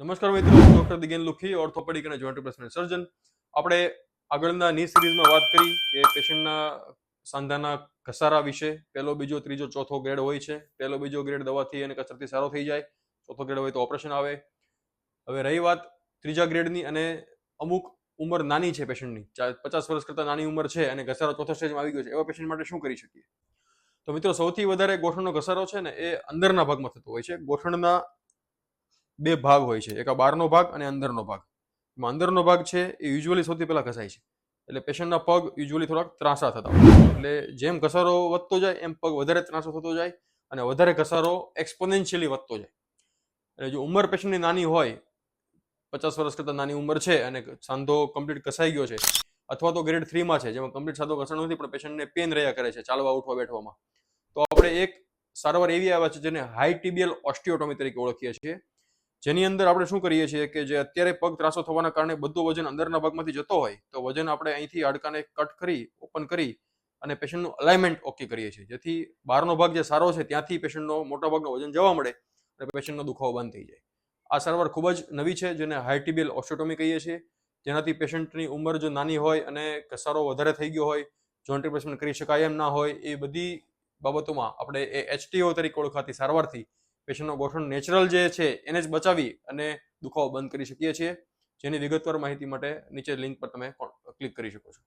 નમસ્કાર મિત્રો, હું ડોક્ટર દિગેન લુખી ઓર્થોપેડિક અને જોઈન્ટ રિપ્લેસમેન્ટ સર્જન આપણે આગળના ની સિરીઝમાં વાત કરી કે પેશન્ટના સાંધાના ઘસારા વિશે. પહેલો, બીજો, ત્રીજો, ચોથો ગ્રેડ હોય છે. પહેલો, બીજો ગ્રેડ દવાથી અને કસરતથી સારો થઈ જાય. ચોથો ગ્રેડ હોય તો ઓપરેશન આવે. હવે રહી વાત ત્રીજા ગ્રેડની અને અમુક ઉંમર નાની છે પેશન્ટની. પચાસ વર્ષ કરતાં નાની ઉંમર છે અને ઘસારો ચોથા સ્ટેજમાં આવી ગયો છે. એવા પેશન્ટ માટે શું કરી શકીએ? તો મિત્રો, સૌથી વધારે ગોઠણનો ઘસારો છે ને એ અંદરના ભાગમાં થતો હોય છે. ગોઠણના બે ભાગ હોય છે. એક આ બહારનો ભાગ અને અંદરનો ભાગ. એમાં અંદરનો ભાગ છે એ યુઝ્યુઅલી સૌથી પહેલાં ઘસાય છે. એટલે પેશન્ટના પગ યુઝ્યુઅલી થોડાક ત્રાસા થતા હોય એટલે જેમ ઘસારો વધતો જાય, એમ પગ વધારે ત્રાસો થતો જાય અને વધારે ઘસારો એક્સપોનેન્શિયલી વધતો જાય. એટલે જો ઉંમર પેશન્ટની નાની હોય, પચાસ વર્ષ કરતાં નાની ઉંમર છે અને સાંધો કમ્પ્લીટ ઘસાઈ ગયો છે અથવા તો ગ્રેડ થ્રીમાં છે, જેમાં કમ્પ્લીટ સાંધો ઘસાણો નથી, પણ પેશન્ટને પેન રહ્યા કરે છે ચાલવા, ઉઠવા, બેઠવામાં. તો આપણે એક સારવાર એવી આવે છે જેને હાઈ ટીબીએલ ઓસ્ટિયોટોમી તરીકે ઓળખીએ છીએ. જેની અંદર આપણે શું કરીએ છીએ કે જે અત્યારે પગ ત્રાસો થવાના કારણે બધું વજન અંદરના ભાગમાંથી જતો હોય, તો વજન આપણે અહીંથી હાડકાને કટ કરી, ઓપન કરી અને પેશન્ટનું અલાઇનમેન્ટ ઓકે કરીએ છીએ. જેથી બહારનો ભાગ જે સારો છે, ત્યાંથી પેશન્ટનો મોટા ભાગનો વજન જવા મળે અને પેશન્ટનો દુખાવો બંધ થઈ જાય. આ સારવાર ખૂબ જ નવી છે, જેને હાઇટીબિયલ ઓસ્ટોટોમી કહીએ છીએ. જેનાથી પેશન્ટની ઉંમર જો નાની હોય અને ઘસારો વધારે થઈ ગયો હોય જોઈન્ટ રિપ્લેસમેન્ટ કરી શકાય એમ ના હોય, એ બધી બાબતોમાં આપણે એ એચટીઓ તરીકે ઓળખાતી સારવારથી પેશન્ટનો ગોઠણ નેચરલ જે છે એને જ બચાવી અને દુખાવો બંધ કરી શકીએ છીએ. જેની વિગતવાર માહિતી માટે નીચે લિંક પર તમે ક્લિક કરી શકો છો.